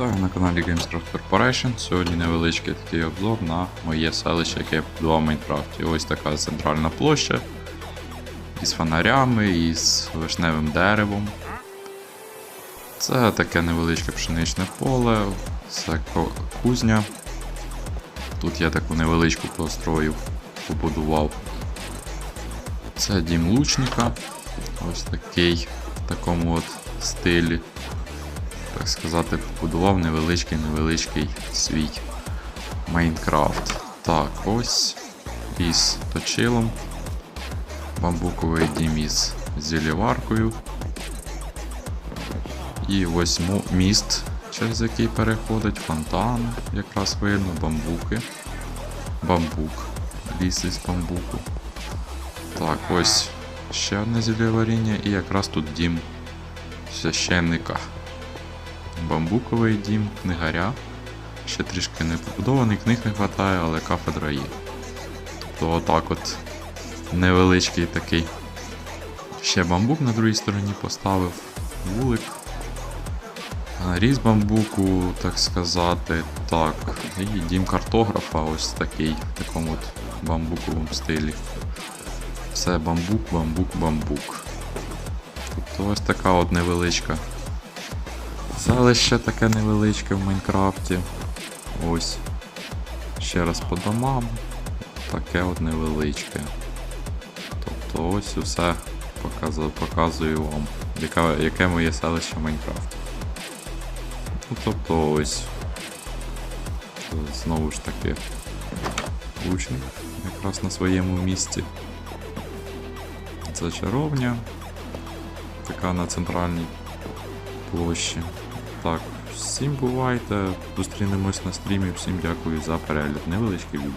Вітаю на каналі Gamescraft Corporation. Сьогодні невеличкий такий обзор на моє селище, яке я побудував в Майнкрафті. Ось така центральна площа із фонарями, із вишневим деревом. Це таке невеличке пшеничне поле, це кузня. Тут я таку невеличку построїв, побудував. Це дім лучника. Ось такий в такому от стилі так сказати, побудував невеличкий-невеличкий свій Майнкрафт. Так, ось із точилом, бамбуковий дім із зіліваркою. І ось міст, через який переходить фонтан, якраз видно, бамбуки. Бамбук. Ліс із бамбуку. Так, ось ще одне зіліваріння і якраз тут дім священника бамбуковий дім, книгаря. Ще трішки не побудований, книг не вистачає, але кафедра є. Тобто отак от невеличкий такий. Ще бамбук на другій стороні поставив, вулик. Різ бамбуку, так сказати, так. І дім картографа ось такий, в такому от бамбуковому стилі. Все бамбук, бамбук, бамбук. Тобто ось така от невеличка Селище таке невеличке в Майнкрафті. Ось. Ще раз по домам. Таке от невеличке. Тобто ось усе показую, показую вам, яка, яке моє селище в Майнкрафті. Ну, тобто ось. Знову ж таки. Лучник якраз на своєму місці. Це чаровня. Така на центральній площі. Так, всім бувайте. Зустрінемось на стрімі. Всім дякую за перегляд. Невеличке відео.